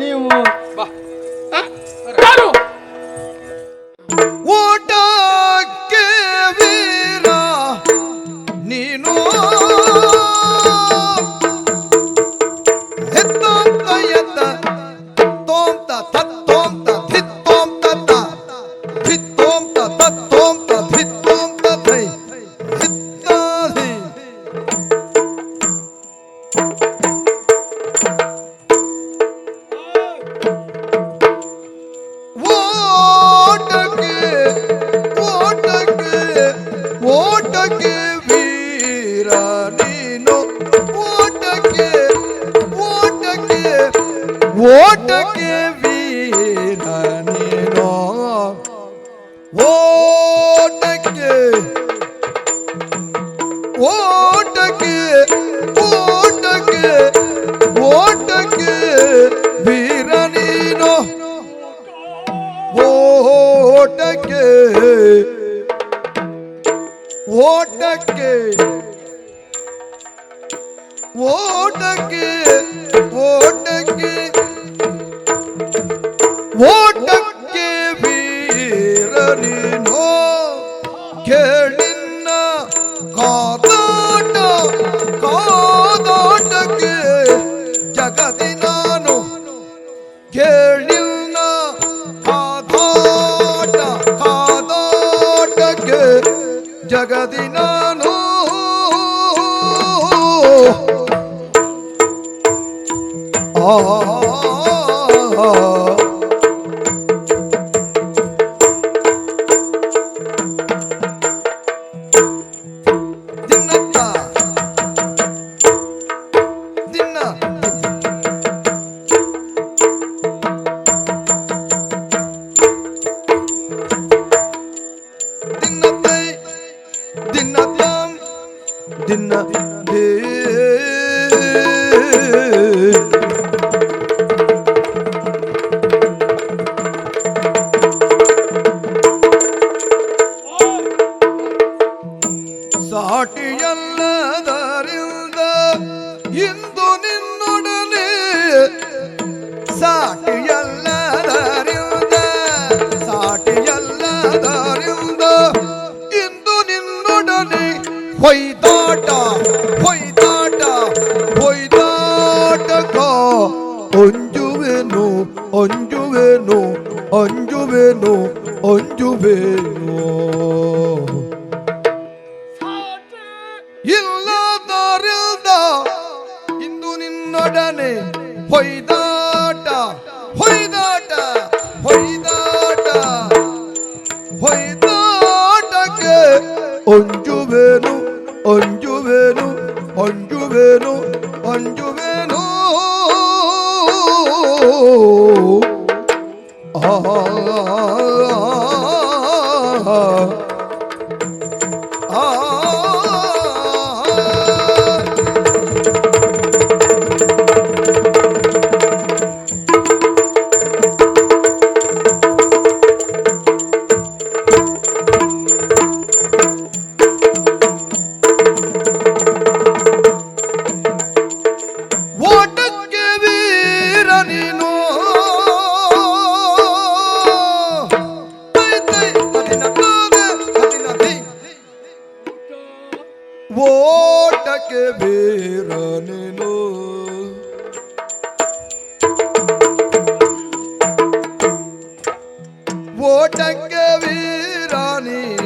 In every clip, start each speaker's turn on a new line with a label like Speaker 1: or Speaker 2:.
Speaker 1: ನೀವು.
Speaker 2: ಓಟಕ್ಕೆ ವೀರ ನೀನು ಓಟಕ್ಕೆ ಓಟಕ್ಕೆ ಓಟಕ್ಕೆ ಓಟಕ್ಕೆ ವೀರ ನೀನು ಕೇಳಿನ್ನ ਜਗਦੀਨਾ ਨੂੰ ਆ ದಿನ್ನ ದೇ ಸಾಟಿಯಲ್ಲದರಿಂದ ಇಂದು ನಿನ್ನೊಡನೆ. ಸಾಟಿಯಲ್ಲದರಿಂದ ಸಾಟಿಯಲ್ಲದರಿಂದ ಹೊಯ್ದಾಟ ಹೊಯ್ದಾಟ ಹೊಯ್ದಾಟಕ ಅಂಜುವೆನು ಅಂಜುವೆನು ಅಂಜುವೆನು ಅಂಜುವೆನು. ಇಲ್ಲದರಿಂದ ಇಂದು ನಿನ್ನೊಡನೆ ಹೊಯ್ದಾಟ ಹೊಯ್ದಾಟ ಹೊಯ್ದಾಟ ಹೊಯ್ದಾಟಕ್ಕೆ ಅಂಜುವೆನು ಅಂಜುವೆನು ಅಂಜುವೆನು ಅಂಜುವೆನು ನೀನು. ಓಟಕ್ಕೆ ವೀರ ನೀನು ಓಟಕ್ಕೆ ವೀರ ನೀನು.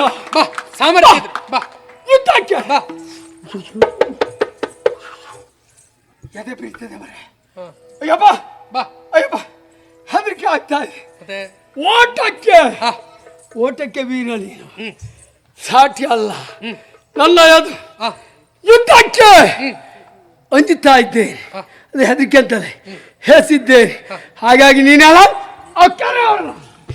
Speaker 1: ಹೋರಾಟ
Speaker 3: ಬಾ ಸಾಮರ್ಥ್ಯ. ಬಾ.
Speaker 1: ಯುದ್ಧಕ್ಕೆ.
Speaker 3: ಬಾ.
Speaker 1: ಎದೆ ಬೀಳ್ತದೆ ಮರೆ.
Speaker 3: ಹ.
Speaker 1: ಅಯ್ಯಪ್ಪ.
Speaker 3: ಬಾ.
Speaker 1: ಅಯ್ಯಪ್ಪ. ಹೆದರಿಕೆ ಆಗ್ತಾ ಇದೆ.
Speaker 3: ಮತ್ತೆ?
Speaker 1: ಓಟಕ್ಕೆ.
Speaker 3: ಹಾ.
Speaker 1: ಓಟಕ್ಕೆ ವೀರ ನೀನು.
Speaker 3: ಹ್ಮ್.
Speaker 1: ಸಾಟಿ ಅಲ್ಲ. ನನ್ನ ಅದು
Speaker 3: ಆ,
Speaker 1: ಯುದ್ಧಕ್ಕೆ. ಅಂಜುತ್ತಾ ಇದ್ದೇನೆ. ಅದು ಹೆದರಿಕೆ ಅಂತದೆ. ಹೆಸಿದ್ದೇನೆ. ಹಾಗಾಗಿ ನೀನೆಲ್ಲ